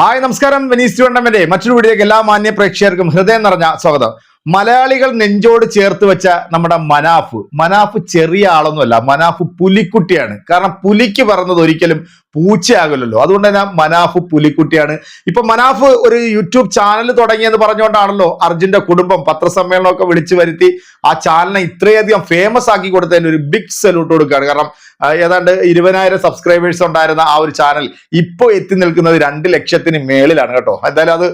Hi നമസ്കാരം. Venice tournament മറ്റൊരു വീഡിയോക്ക് എല്ലാ മാന്യ പ്രേക്ഷകർക്കും ഹൃദയം നിറഞ്ഞ സ്വാഗതം. മലയാളികൾ നെഞ്ചോട് ചേർത്ത് വെച്ച നമ്മുടെ മനാഫ്. മനാഫ് ചെറിയ ആളൊന്നുമല്ല മനാഫ് പുലിക്കുട്ടിയാണ്. കാരണം പുലിക്ക് പറഞ്ഞത് ഒരിക്കലും പൂച്ചയാകില്ലല്ലോ. അതുകൊണ്ട് തന്നെ മനാഫ് പുലിക്കുട്ടിയാണ്. ഇപ്പൊ മനാഫ് ഒരു യൂട്യൂബ് ചാനൽ തുടങ്ങിയെന്ന് പറഞ്ഞുകൊണ്ടാണല്ലോ അർജുന്റെ കുടുംബം പത്രസമ്മേളനമൊക്കെ വിളിച്ചു വരുത്തി ആ ചാനലിനെ ഇത്രയധികം ഫേമസ് ആക്കി കൊടുത്തതിന് ഒരു ബിഗ് സല്യൂട്ട് കൊടുക്കുകയാണ്. കാരണം ഏതാണ്ട് ഇരുപതിനായിരം സബ്സ്ക്രൈബേഴ്സ് ഉണ്ടായിരുന്ന ആ ഒരു ചാനൽ ഇപ്പോൾ എത്തി നിൽക്കുന്നത് രണ്ട് ലക്ഷത്തിന് മേളിലാണ് കേട്ടോ. എന്തായാലും അത്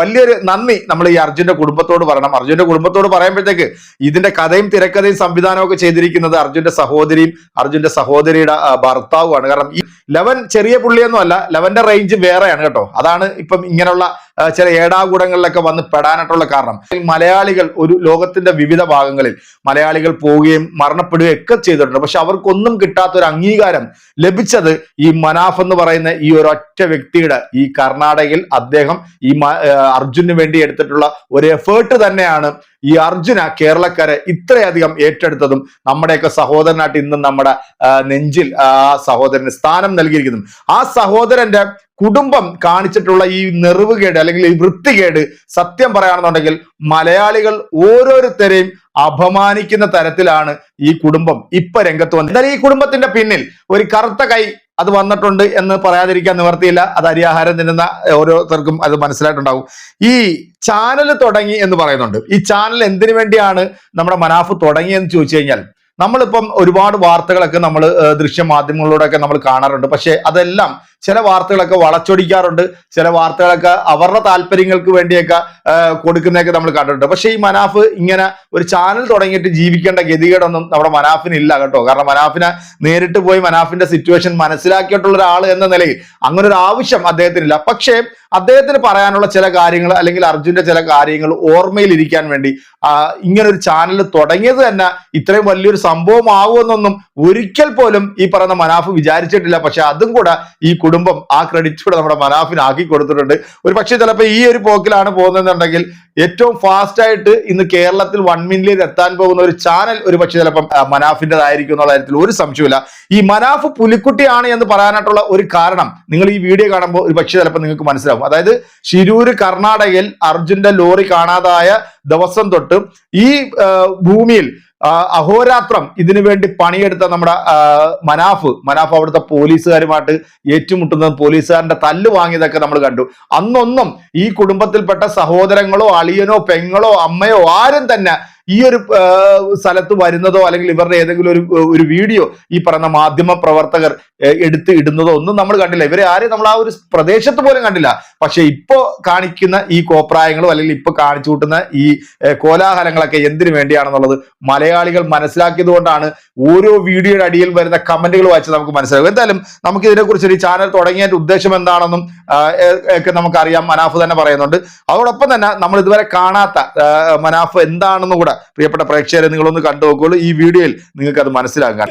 വലിയൊരു നന്ദി നമ്മൾ ഈ അർജുന്റെ കുടുംബത്തോട് പറയണം. അർജുന്റെ കുടുംബത്തോട് പറയുമ്പോഴത്തേക്ക് ഇതിന്റെ കഥയും തിരക്കഥയും സംവിധാനവും ഒക്കെ ചെയ്തിരിക്കുന്നത് അർജുന്റെ സഹോദരിയും അർജുന്റെ സഹോദരിയുടെ ഭർത്താവുമാണ്. കാരണം ഈ ലവൻ ചെറിയ പുള്ളിയൊന്നും അല്ല ലവന്റെ റേഞ്ച് വേറെയാണ് കേട്ടോ. അതാണ് ഇപ്പം ഇങ്ങനെയുള്ള ചില ഏടാകൂടങ്ങളിലൊക്കെ വന്ന് പെടാനായിട്ടുള്ള കാരണം. മലയാളികൾ ഒരു ലോകത്തിന്റെ വിവിധ ഭാഗങ്ങളിൽ മലയാളികൾ പോവുകയും മരണപ്പെടുകയും ഒക്കെ ചെയ്തിട്ടുണ്ട്. പക്ഷെ അവർക്കൊന്നും കിട്ടാത്ത ഒരു അംഗീകാരം ലഭിച്ചത് ഈ മനാഫ് എന്ന് പറയുന്ന ഈ ഒരൊറ്റ വ്യക്തിയുടെ ഈ കർണാടകയിൽ അദ്ദേഹം ഈ അർജുന് വേണ്ടി എടുത്തിട്ടുള്ള ഒരു എഫേർട്ട് തന്നെയാണ് ഈ അർജുന കേരളക്കാരെ ഇത്രയധികം ഏറ്റെടുത്തതും നമ്മുടെയൊക്കെ സഹോദരനായിട്ട് ഇന്നും നമ്മുടെ നെഞ്ചിൽ ആ സഹോദരന് സ്ഥാനം നൽകിയിരിക്കുന്നു ആ സഹോദരന്റെ കുടുംബം കാണിച്ചിട്ടുള്ള ഈ നെറിവുകേട് അല്ലെങ്കിൽ ഈ വൃത്തികേട് സത്യം പറയുകയാണെന്നുണ്ടെങ്കിൽ മലയാളികൾ ഓരോരുത്തരെയും അപമാനിക്കുന്ന തരത്തിലാണ് ഈ കുടുംബം ഇപ്പൊ രംഗത്ത് വന്നത്. എന്നാൽ ഈ കുടുംബത്തിന്റെ പിന്നിൽ ഒരു കറുത്ത കൈ അത് വന്നിട്ടുണ്ട് എന്ന് പറയാതിരിക്കാൻ നിവർത്തിയില്ല. അത് അരിയാഹാരം തിന്നുന്ന ഓരോരുത്തർക്കും അത് മനസ്സിലായിട്ടുണ്ടാവും. ഈ ചാനൽ തുടങ്ങി എന്ന് പറയുന്നുണ്ട്. ഈ ചാനൽ എന്തിനു വേണ്ടിയാണ് നമ്മുടെ മനാഫ് തുടങ്ങിയെന്ന് ചോദിച്ചു കഴിഞ്ഞാൽ നമ്മളിപ്പം ഒരുപാട് വാർത്തകളൊക്കെ നമ്മൾ ദൃശ്യ മാധ്യമങ്ങളിലൂടെയൊക്കെ നമ്മൾ കാണാറുണ്ട്. പക്ഷേ അതെല്ലാം ചില വാർത്തകളൊക്കെ വളച്ചൊടിക്കാറുണ്ട്. ചില വാർത്തകളൊക്കെ അവരുടെ താല്പര്യങ്ങൾക്ക് വേണ്ടിയൊക്കെ കൊടുക്കുന്നതൊക്കെ നമ്മൾ കണ്ടിട്ടുണ്ട്. പക്ഷേ ഈ മനാഫ് ഇങ്ങനെ ഒരു ചാനൽ തുടങ്ങിയിട്ട് ജീവിക്കേണ്ട ഗതികേടൊന്നും നമ്മുടെ മനാഫിന് ഇല്ല കേട്ടോ. കാരണം മനാഫിനെ നേരിട്ട് പോയി മനാഫിന്റെ സിറ്റുവേഷൻ മനസ്സിലാക്കിയിട്ടുള്ള ഒരാൾ എന്ന നിലയിൽ അങ്ങനെ ഒരു ആവശ്യം അദ്ദേഹത്തിനില്ല. പക്ഷേ അദ്ദേഹത്തിന് പറയാനുള്ള ചില കാര്യങ്ങൾ അല്ലെങ്കിൽ അർജുന്റെ ചില കാര്യങ്ങൾ ഓർമ്മയിൽ ഇരിക്കാൻ വേണ്ടി ഒരു ചാനൽ തുടങ്ങിയത് തന്നെ ഇത്രയും വലിയൊരു സംഭവം ആവുമെന്നൊന്നും ഒരിക്കൽ പോലും ഈ പറയുന്ന മനാഫ് വിചാരിച്ചിട്ടില്ല. പക്ഷെ അതും കൂടെ ഈ കുടുംബം ആ ക്രെഡിറ്റ് കൂടെ നമ്മുടെ മനാഫിന് ആക്കി കൊടുത്തിട്ടുണ്ട്. ഒരു പക്ഷേ ചിലപ്പോൾ ഈ ഒരു പോക്കിലാണ് പോകുന്നതെന്നുണ്ടെങ്കിൽ ഏറ്റവും ഫാസ്റ്റ് ആയിട്ട് ഇന്ന് കേരളത്തിൽ വൺ മില്യൺ എത്താൻ പോകുന്ന ഒരു ചാനൽ ഒരു പക്ഷേ ചിലപ്പം മനാഫിന്റെതായിരിക്കും എന്നുള്ള കാര്യത്തിൽ ഒരു സംശയമില്ല ഈ മനാഫ് പുലിക്കുട്ടിയാണ് എന്ന് പറയാനായിട്ടുള്ള ഒരു കാരണം നിങ്ങൾ ഈ വീഡിയോ കാണുമ്പോൾ ഒരു പക്ഷേ ചിലപ്പോൾ നിങ്ങൾക്ക് മനസ്സിലാവും. അതായത് ശിരൂര് കർണാടകയിൽ അർജുന്റെ ലോറി കാണാതായ ദിവസം തൊട്ട് ഈ ഭൂമിയിൽ അഹോരാത്രം ഇതിനു വേണ്ടി പണിയെടുത്ത നമ്മുടെ മനാഫ് മനാഫ് അവിടുത്തെ പോലീസുകാരുമായിട്ട് ഏറ്റുമുട്ടുന്നതും പോലീസുകാരന്റെ തല്ല് വാങ്ങിയതൊക്കെ നമ്മൾ കണ്ടു. അന്നൊന്നും ഈ കുടുംബത്തിൽപ്പെട്ട സഹോദരങ്ങളോ അളിയനോ പെങ്ങളോ അമ്മയോ ആരും തന്നെ ഈ ഒരു സ്ഥലത്ത് വരുന്നതോ അല്ലെങ്കിൽ ഇവരുടെ ഏതെങ്കിലും ഒരു ഒരു വീഡിയോ ഈ പറയുന്ന മാധ്യമ പ്രവർത്തകർ എടുത്ത് ഇടുന്നതോ ഒന്നും നമ്മൾ കണ്ടില്ല. ഇവരെ ആരെയും നമ്മൾ ആ ഒരു പ്രദേശത്ത് പോലും കണ്ടില്ല. പക്ഷെ ഇപ്പോ കാണിക്കുന്ന ഈ കോപ്രായങ്ങളും അല്ലെങ്കിൽ ഇപ്പൊ കാണിച്ചു കൂട്ടുന്ന ഈ കോലാഹലങ്ങളൊക്കെ എന്തിനു വേണ്ടിയാണെന്നുള്ളത് മലയാളികൾ മനസ്സിലാക്കിയത് കൊണ്ടാണ് ഓരോ വീഡിയോയുടെ അടിയിൽ വരുന്ന കമന്റുകൾ വായിച്ച് നമുക്ക് മനസ്സിലാകും. എന്തായാലും നമുക്ക് ഇതിനെക്കുറിച്ച് ഒരു ചാനൽ തുടങ്ങിയതിന്റെ ഉദ്ദേശം എന്താണെന്നും ഒക്കെ നമുക്കറിയാം. മനാഫ് തന്നെ പറയുന്നുണ്ട്. അതോടൊപ്പം തന്നെ നമ്മൾ ഇതുവരെ കാണാത്ത മനാഫ് എന്താണെന്നും കൂടെ പ്രിയപ്പെട്ട പ്രേക്ഷകരെ നിങ്ങളൊന്ന് കണ്ടു നോക്കുള്ളൂ ഈ വീഡിയോയിൽ നിങ്ങൾക്ക് അത് മനസ്സിലാക്കാം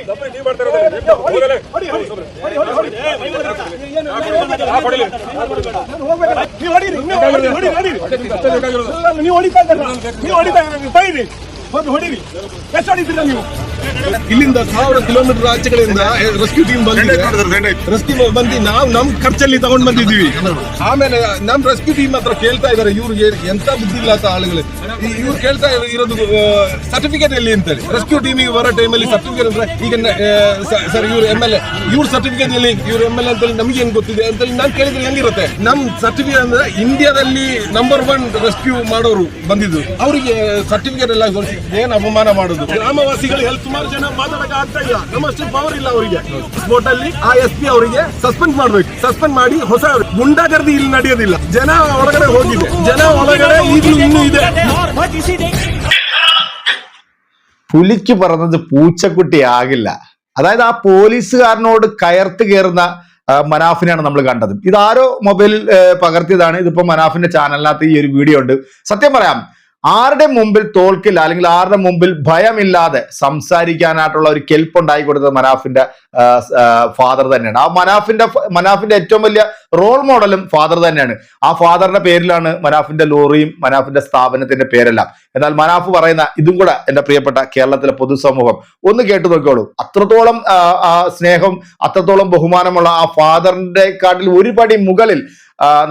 ನೀವು ಹೊಡೀರಿ ನೀವು ಹೊಡೀರಿ ಹೊಡೀರಿ ಹೊಡೀರಿ ನೀವು ಹೊಡಿತಾ ಇದ್ದೀರ ನೀವು ಹೊಡಿತಾ ಇದ್ದೀರ ಬೈರಿ ಹೋಗಿ ಹೊಡೀರಿ ಎಷ್ಟು ಹೊಡಿತೀರ ನೀವು ಇಲ್ಲಿಂದ ಸಾವಿರ ಕಿಲೋಮೀಟರ್ ಆಚೆಗಳಿಂದ ರೆಸ್ಕ್ಯೂ ಟೀಮ್ ಬಂದಿದೆ. ರೆಸ್ಕ್ಯೂ ಬಂದು ನಾವು ನಮ್ ಖರ್ಚಲ್ಲಿ ತಗೊಂಡ್ ಬಂದಿದ್ದೀವಿ. ಆಮೇಲೆ ನಮ್ ರೆಸ್ಕ್ಯೂ ಟೀಮ್ ಹತ್ರ ಕೇಳ್ತಾ ಇದಾರೆ ಇವ್ರಿಗೆ ಎಂತ ಬುದ್ಧಿ ಅಂತ ಆಳುಗಳು ಇವ್ರು ಕೇಳ್ತಾ ಇರೋ- ಇರೋದು ಸರ್ಟಿಫಿಕೇಟ್ ಎಲ್ಲಿ ಅಂತೇಳಿ. ರೆಸ್ಕ್ಯೂ ಟೀಮಿಗೆ ಬರೋ ಟೈಮಲ್ಲಿ ಸರ್ಟಿಫಿಕೇಟ್ ಅಂದ್ರೆ ಈಗ ಸರ್ ಇವ್ರು ಎಂ ಎಲ್ ಎ ಇವ್ರ ಸರ್ಟಿಫಿಕೇಟ್ ಎಲ್ಲಿ? ಇವ್ರು ಎಂ ಎಲ್ ಎ ಅಂತೇಳಿ ನಮ್ಗೆ ಏನ್ ಗೊತ್ತಿದೆ ಅಂತೇಳಿ ನಾನು ಕೇಳಿದ್ರೆ ಹೆಂಗಿರುತ್ತೆ? ನಮ್ ಸರ್ಟಿಫಿಕೇಟ್ ಅಂದ್ರೆ ಇಂಡಿಯಾದಲ್ಲಿ ನಂಬರ್ ಒನ್ ರೆಸ್ಕ್ಯೂ ಮಾಡೋರು ಬಂದಿದ್ದು. ಅವರಿಗೆ ಸರ್ಟಿಫಿಕೇಟ್ ಎಲ್ಲ ಏನ್ ಅಪಮಾನ ಮಾಡೋದು? ಗ್ರಾಮವಾಸಿಗಳು ಹೆಲ್ಪ್ ಸುಮಾರು ಜನ ಮಾತಾಡಕ್ಕೆ ಆಗ್ತಾ ಇಲ್ಲ ನಮ್ಮಷ್ಟು ಪವರ್ ಇಲ್ಲ ಅವರಿಗೆ ಸ್ಪೋರ್ಟ್ ಅಲ್ಲಿ ಆ ಎಸ್ ಪಿ ಅವರಿಗೆ ಸಸ್ಪೆಂಡ್ ಮಾಡ್ಬೇಕು ಸಸ್ಪೆಂಡ್ ಮಾಡಿ ಹೊಸ ಗುಂಡಾಗರ್ದಿ ಇಲ್ಲಿ ನಡೆಯೋದಿಲ್ಲ ಜನ ಒಳಗಡೆ ಹೋಗಿದೆ ಜನ ಒಳಗಡೆ ಈಗಲೂ ಇನ್ನೂ ಇದೆ പുലിക്ക് പറഞ്ഞത് പൂച്ചക്കുട്ടിയാകില്ല അതായത് ആ പോലീസുകാരനോട് കയർത്ത് കയറുന്ന ആ, മനാഫിനെയാണ് നമ്മൾ കണ്ടത് ഇതാരോ മൊബൈലിൽ ഏ, പകർത്തിയതാണ് ഇതിപ്പോ മനാഫിന്റെ ചാനലിനകത്ത് ഈ ഒരു വീഡിയോ ഉണ്ട് സത്യം പറയാം ആരുടെ മുമ്പിൽ തോൽക്കില്ല അല്ലെങ്കിൽ ആരുടെ മുമ്പിൽ ഭയമില്ലാതെ സംസാരിക്കാനായിട്ടുള്ള ഒരു കെൽപ്പ് ഉണ്ടായി കൊടുത്തത് മനാഫിന്റെ ഫാദർ തന്നെയാണ്. ആ മനാഫിന്റെ മനാഫിന്റെ ഏറ്റവും വലിയ റോൾ മോഡലും ഫാദർ തന്നെയാണ്. ആ ഫാദറിന്റെ പേരിലാണ് മനാഫിന്റെ ലോറിയും മനാഫിന്റെ സ്ഥാപനത്തിന്റെ പേരെല്ലാം. എന്നാൽ മനാഫ് പറയുന്ന ഇതും കൂടെ എന്റെ പ്രിയപ്പെട്ട കേരളത്തിലെ പൊതുസമൂഹം ഒന്ന് കേട്ടു നോക്കിയോളൂ അത്രത്തോളം സ്നേഹം അത്രത്തോളം ബഹുമാനമുള്ള ആ ഫാദറിന്റെ കാട്ടിൽ ഒരുപടി മുകളിൽ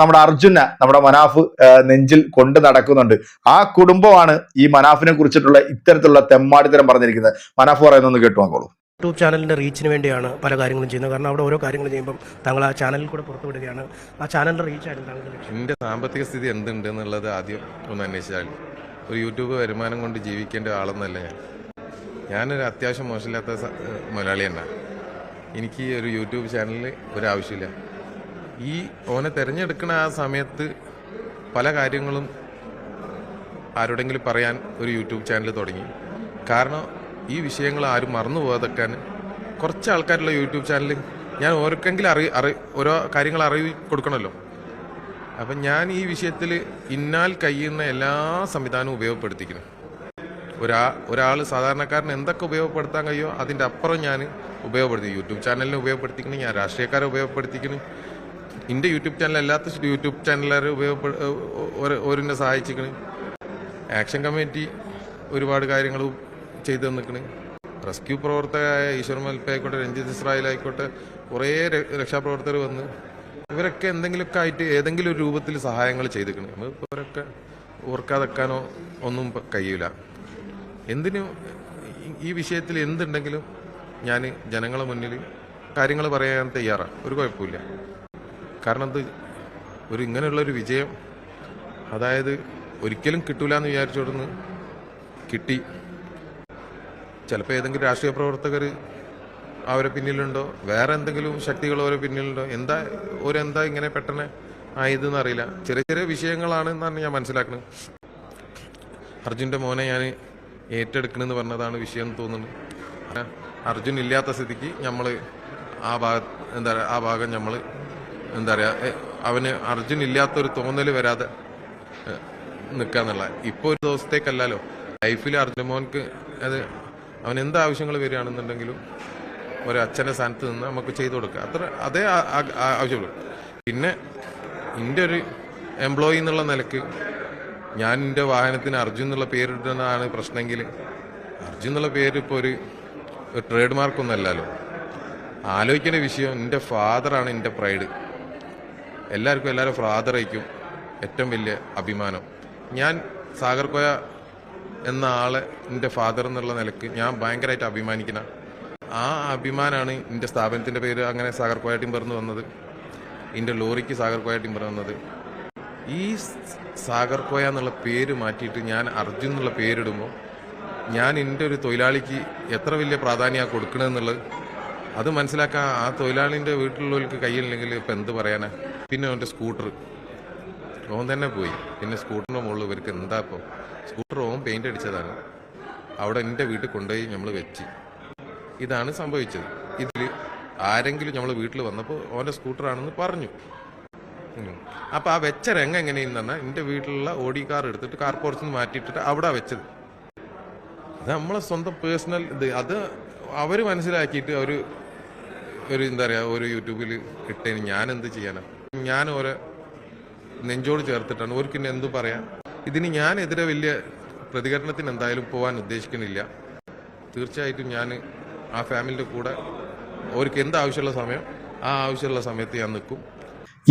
നമ്മുടെ അർജുന നമ്മുടെ മനാഫ് നെഞ്ചിൽ കൊണ്ട് നടക്കുന്നുണ്ട്. ആ കുടുംബമാണ് ഈ മനാഫിനെ കുറിച്ചിട്ടുള്ള ഇത്തരത്തിലുള്ള തെമ്മാടിത്തരം പറഞ്ഞിരിക്കുന്നത്. മനാഫ് പറയുന്നൊന്ന് കേട്ടു നോക്കോളൂ യൂട്യൂബ് ചാനലിന്റെ റീച്ചിന് വേണ്ടിയാണ് പല കാര്യങ്ങളും ചെയ്യുന്നത്. കാരണം അവിടെ ഓരോ കാര്യങ്ങൾ ചെയ്യുമ്പം താങ്കൾ ആ ചാനലിൽ കൂടെ പുറത്തുവിടുകയാണ് ആ ചാനലിന്റെ റീച്ചായിരുന്നു ലക്ഷ്യം. എന്റെ സാമ്പത്തിക സ്ഥിതി എന്തുണ്ട് എന്നുള്ളത് ആദ്യം ഒന്ന് അന്വേഷിച്ചാൽ ഒരു യൂട്യൂബ് വരുമാനം കൊണ്ട് ജീവിക്കേണ്ട ആളെന്നല്ല ഞാൻ. ഞാനൊരു അത്യാവശ്യം മോശമില്ലാത്ത മലയാളി തന്നെ എനിക്ക് ഈ ഒരു യൂട്യൂബ് ചാനലിൽ ഒരാവശ്യമില്ല. ഈ ഓനെ തിരഞ്ഞെടുക്കുന്ന ആ സമയത്ത് പല കാര്യങ്ങളും ആരോടെങ്കിലും പറയാൻ ഒരു യൂട്യൂബ് ചാനൽ തുടങ്ങി. കാരണം ഈ വിഷയങ്ങൾ ആരും മറന്നു പോകാതെക്കാൻ കുറച്ച് ആൾക്കാരുള്ള യൂട്യൂബ് ചാനൽ ഞാൻ ഓരോക്കെങ്കിലും അറി അറി ഓരോ കാര്യങ്ങൾ അറിയി കൊടുക്കണമല്ലോ. അപ്പം ഞാൻ ഈ വിഷയത്തിൽ ഇന്നാൽ കഴിയുന്ന എല്ലാ സംവിധാനവും ഉപയോഗപ്പെടുത്തിക്കണം ഒരാ ഒരാൾ സാധാരണക്കാരന് എന്തൊക്കെ ഉപയോഗപ്പെടുത്താൻ കഴിയുമോ അതിന്റെ അപ്പുറം ഞാൻ ഉപയോഗപ്പെടുത്തി. യൂട്യൂബ് ചാനലിനെ ഉപയോഗപ്പെടുത്തിക്കണം ഞാൻ രാഷ്ട്രീയക്കാരെ ഉപയോഗപ്പെടുത്തിക്കണം എന്റെ യൂട്യൂബ് ചാനൽ അല്ലാത്ത യൂട്യൂബ് ചാനലുകാർ ഉപയോഗപ്പെടു ഓരോന്നെ സഹായിച്ചിരിക്കണ് ആക്ഷൻ കമ്മിറ്റി ഒരുപാട് കാര്യങ്ങൾ ചെയ്തു തന്നിക്കണ്. റെസ്ക്യൂ പ്രവർത്തകരായ ഈശ്വർ മൽപ്പ ആയിക്കോട്ടെ രഞ്ജിത് ഇസ്രായേൽ ആയിക്കോട്ടെ കുറേ രക്ഷാപ്രവർത്തകർ വന്ന് ഇവരൊക്കെ എന്തെങ്കിലുമൊക്കെ ആയിട്ട് ഏതെങ്കിലും ഒരു രൂപത്തിൽ സഹായങ്ങൾ ചെയ്തിരിക്കണം നമ്മൾ ഇവരൊക്കെ ഓർക്കാതെക്കാനോ ഒന്നും കഴിയില്ല എന്തിനും ഈ വിഷയത്തിൽ എന്തുണ്ടെങ്കിലും ഞാൻ ജനങ്ങളെ മുന്നിൽ കാര്യങ്ങൾ പറയാൻ തയ്യാറാണ് ഒരു കുഴപ്പമില്ല കാരണം ഇത് ഒരു ഇങ്ങനെയുള്ളൊരു വിജയം അതായത് ഒരിക്കലും കിട്ടൂല എന്ന് വിചാരിച്ചോടുന്ന് കിട്ടി. ചിലപ്പോൾ ഏതെങ്കിലും രാഷ്ട്രീയ പ്രവർത്തകർ അവരെ പിന്നിലുണ്ടോ? വേറെ എന്തെങ്കിലും ശക്തികൾ അവരെ പിന്നിലുണ്ടോ? എന്താ ഓരെന്താ ഇങ്ങനെ പെട്ടെന്ന് ആയതെന്ന് അറിയില്ല. ചെറിയ ചെറിയ വിഷയങ്ങളാണ് എന്നാണ് ഞാൻ മനസ്സിലാക്കുന്നത് അർജുന്റെ മോനെ ഞാൻ ഏറ്റെടുക്കണമെന്ന് പറഞ്ഞതാണ് വിഷയം എന്ന് തോന്നുന്നത് അർജുൻ ഇല്ലാത്ത സ്ഥിതിക്ക് നമ്മൾ ആ ഭാഗ എന്താ ആ ഭാഗം നമ്മൾ എന്താ പറയുക അവന് അർജുൻ ഇല്ലാത്തൊരു തോന്നൽ വരാതെ നിൽക്കാന്നുള്ള ഇപ്പോൾ ഒരു ദിവസത്തേക്കല്ലല്ലോ. ലൈഫിൽ അർജുൻ മോൻക്ക് അത് അവൻ എന്ത് ആവശ്യങ്ങൾ വരികയാണെന്നുണ്ടെങ്കിലും ഒരു അച്ഛന്റെ സ്ഥാനത്ത് നിന്ന് നമുക്ക് ചെയ്തു കൊടുക്കുക അത്ര അതേ ആവശ്യമുള്ളൂ. പിന്നെ എന്റെ ഒരു എംപ്ലോയി എന്നുള്ള നിലയ്ക്ക് ഞാൻ എന്റെ വാഹനത്തിന് അർജുൻ എന്നുള്ള പേരിടുന്നതാണ് പ്രശ്നമെങ്കിൽ അർജുൻ എന്നുള്ള പേര് ഇപ്പോൾ ഒരു ട്രേഡ് മാർക്കൊന്നും അല്ലല്ലോ. ആലോചിക്കേണ്ട വിഷയം എന്റെ ഫാദറാണ് എന്റെ പ്രൈഡ് എല്ലാവർക്കും എല്ലാവരും ഫാദർ ആയിരിക്കും ഏറ്റവും വലിയ അഭിമാനം. ഞാൻ സാഗർ കോയ എന്ന ആളെ എന്റെ ഫാദർ എന്നുള്ള നിലയ്ക്ക് ഞാൻ ഭയങ്കരമായിട്ട് അഭിമാനിക്കുന്ന ആ അഭിമാനമാണ് എന്റെ സ്ഥാപനത്തിന്റെ പേര് അങ്ങനെ സാഗർ കോയ ടിമ്പർ എന്ന് വന്നത്. എന്റെ ലോറിക്ക് സാഗർ കോയ ടിമ്പർ വന്നത്. ഈ സാഗർ കോയ എന്നുള്ള പേര് മാറ്റിയിട്ട് ഞാൻ അർജുൻ എന്നുള്ള പേരിടുമ്പോൾ ഞാൻ എന്റെ ഒരു തൊഴിലാളിക്ക് എത്ര വലിയ പ്രാധാന്യമാണ് കൊടുക്കണമെന്നുള്ളത് അത് മനസ്സിലാക്കാൻ ആ തൊഴിലാളിന്റെ വീട്ടിലുള്ളവർക്ക് കയ്യില്ലെങ്കിൽ ഇപ്പം എന്ത് പറയാനാ? പിന്നെ അവന്റെ സ്കൂട്ടർ. ഓൻ തന്നെ പോയി. പിന്നെ സ്കൂട്ടറിന്റെ മുകളിൽ ഇവർക്ക് എന്താ ഇപ്പോൾ സ്കൂട്ടർ ഓൻ പെയിന്റ് അടിച്ചതാണ്. അവിടെ എന്റെ വീട്ടിൽ കൊണ്ടുപോയി നമ്മൾ വെച്ച്. ഇതാണ് സംഭവിച്ചത്. ഇതിൽ ആരെങ്കിലും നമ്മൾ വീട്ടിൽ വന്നപ്പോൾ ഓന്റെ സ്കൂട്ടറാണെന്ന് പറഞ്ഞു. അപ്പോൾ ആ വെച്ച രംഗം എങ്ങനെയെന്ന് പറഞ്ഞാൽ എന്റെ വീട്ടിലുള്ള ഓടി കാർ എടുത്തിട്ട് കാർ പോർച്ചിൽ നിന്ന് മാറ്റിയിട്ടിട്ട് അവിടെ വെച്ചത്. അത് നമ്മളെ സ്വന്തം പേഴ്സണൽ ഇത്. അത് അവർ മനസ്സിലാക്കിയിട്ട് അവർ ഒരു എന്താ പറയുക ഒരു യൂട്യൂബിൽ ഇട്ടതിന് ഞാൻ എന്ത് ചെയ്യാനാ? ഞാൻ ഓരോ നെഞ്ചോട് ചേർത്തിട്ടാണ്. ഒരു പിന്നെ എന്തു പറയാം? ഇതിന് ഞാനെതിരെ വലിയ പ്രതികരണത്തിന് എന്തായാലും പോകാൻ ഉദ്ദേശിക്കുന്നില്ല. തീർച്ചയായിട്ടും ഞാൻ ആ ഫാമിലിയുടെ കൂടെ അവർക്ക് എന്ത് ആവശ്യമുള്ള സമയം ആ ആവശ്യമുള്ള സമയത്ത് ഞാൻ നിൽക്കും.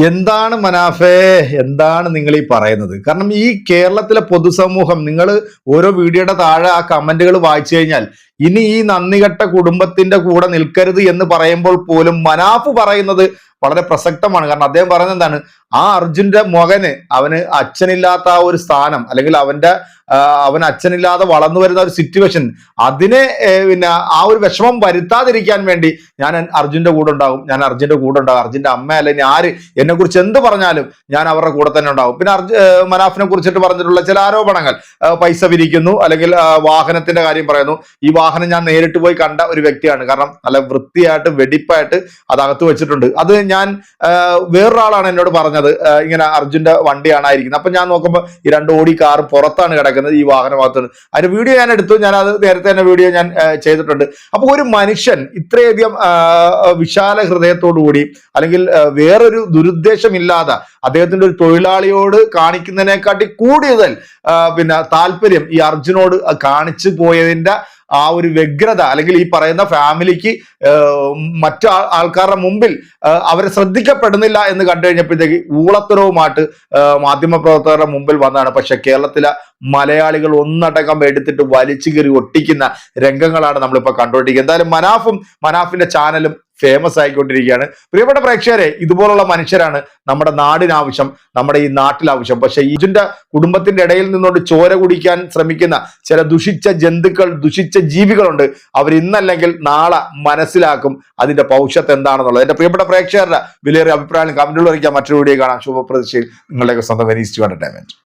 എന്താണ് മനാഫേ? എന്താണ് നിങ്ങൾ ഈ പറയുന്നത്? കാരണം ഈ കേരളത്തിലെ പൊതുസമൂഹം നിങ്ങൾ ഓരോ വീഡിയോയുടെ താഴെ ആ കമന്റുകൾ വായിച്ചു കഴിഞ്ഞാൽ ഇനി ഈ നന്ദികെട്ട കുടുംബത്തിന്റെ കൂടെ നിൽക്കരുത് എന്ന് പറയുമ്പോൾ പോലും മനാഫ് പറയുന്നത് വളരെ പ്രസക്തമാണ്. കാരണം അദ്ദേഹം പറയുന്നത് എന്താണ്? ആ അർജുന്റെ മകന് അവന് അച്ഛനില്ലാത്ത ആ ഒരു സ്ഥാനം അല്ലെങ്കിൽ അവന്റെ അവൻ അച്ഛനില്ലാതെ വളർന്നു വരുന്ന ഒരു സിറ്റുവേഷൻ അതിനെ പിന്നെ ആ ഒരു വിഷമം വരുത്താതിരിക്കാൻ വേണ്ടി ഞാൻ അർജുന്റെ കൂടെ ഉണ്ടാകും. ഞാൻ അർജുന്റെ കൂടെ ഉണ്ടാകും. അർജുന്റെ അമ്മ അല്ലെങ്കിൽ ആര് എന്നെ കുറിച്ച് എന്ത് പറഞ്ഞാലും ഞാൻ അവരുടെ കൂടെ തന്നെ ഉണ്ടാകും. പിന്നെ അർജു മനാഫിനെ കുറിച്ചിട്ട് പറഞ്ഞിട്ടുള്ള ചില ആരോപണങ്ങൾ. പൈസ പിരിക്കുന്നു അല്ലെങ്കിൽ വാഹനത്തിന്റെ കാര്യം പറയുന്നു. ഈ വാഹനം ഞാൻ നേരിട്ട് പോയി കണ്ട ഒരു വ്യക്തിയാണ്. കാരണം നല്ല വൃത്തിയായിട്ട് വെടിപ്പായിട്ട് അത് അകത്ത് വെച്ചിട്ടുണ്ട്. അത് ഞാൻ വേറൊരാളാണ് എന്നോട് പറഞ്ഞത്. ഇങ്ങനെ അർജുന്റെ വണ്ടിയാണ് ആയിരിക്കുന്നത് അപ്പൊ ഞാൻ നോക്കുമ്പോൾ ഈ രണ്ട് ഓടി കാർ പുറത്താണ് കിടക്കുന്നത് ഈ വാഹനഭാഗത്ത് അതിന്റെ വീഡിയോ ഞാൻ എടുത്തു. ഞാൻ അത് നേരത്തെ തന്നെ വീഡിയോ ഞാൻ ചെയ്തിട്ടുണ്ട്. അപ്പൊ ഒരു മനുഷ്യൻ ഇത്രയധികം വിശാല ഹൃദയത്തോടുകൂടി അല്ലെങ്കിൽ വേറൊരു ദുരുദ്ദേശമില്ലാതെ അദ്ദേഹത്തിന്റെ ഒരു തൊഴിലാളിയോട് കാണിക്കുന്നതിനെക്കാട്ടി കൂടുതൽ പിന്നെ താല്പര്യം ഈ അർജുനോട് കാണിച്ചു പോയതിന്റെ ആ ഒരു വ്യഗ്രത അല്ലെങ്കിൽ ഈ പറയുന്ന ഫാമിലിക്ക് മറ്റു ആൾക്കാരുടെ മുമ്പിൽ അവരെ ശ്രദ്ധിക്കപ്പെടുന്നില്ല എന്ന് കണ്ടു കഴിഞ്ഞപ്പോഴത്തേക്ക് ഊളത്തരവുമായിട്ട് മാധ്യമപ്രവർത്തകരുടെ മുമ്പിൽ വന്നതാണ്. പക്ഷെ കേരളത്തിലെ മലയാളികൾ ഒന്നടങ്കം എടുത്തിട്ട് വലിച്ചു കയറി ഒട്ടിക്കുന്ന രംഗങ്ങളാണ് നമ്മളിപ്പോൾ കണ്ടുകൊണ്ടിരിക്കുന്നത്. എന്തായാലും മനാഫും മനാഫിന്റെ ചാനലും ഫേമസ് ആയിക്കൊണ്ടിരിക്കുകയാണ്. പ്രിയപ്പെട്ട പ്രേക്ഷകരെ ഇതുപോലുള്ള മനുഷ്യരാണ് നമ്മുടെ നാടിനാവശ്യം നമ്മുടെ ഈ നാട്ടിലാവശ്യം. പക്ഷെ ഇതിന്റെ കുടുംബത്തിന്റെ ഇടയിൽ നിന്നുകൊണ്ട് ചോര കുടിക്കാൻ ശ്രമിക്കുന്ന ചില ദുഷിച്ച ജന്തുക്കൾ ദുഷിച്ച ജീവികളുണ്ട്. അവർ ഇന്നല്ലെങ്കിൽ നാളെ മനസ്സിലാക്കും അതിന്റെ പൗഷത്ത് എന്താണെന്നുള്ളത്. എന്റെ പ്രിയപ്പെട്ട പ്രേക്ഷകരുടെ വിലയേറിയ അഭിപ്രായം കമന്റുകൾ അറിയിക്കാൻ മറ്റൊരു വീഡിയോ കാണാം. ശുഭപ്രതീക്ഷയിൽ നിങ്ങളുടെയൊക്കെ സ്വന്തം വെനീസ് ടു എന്റർടൈൻമെന്റ്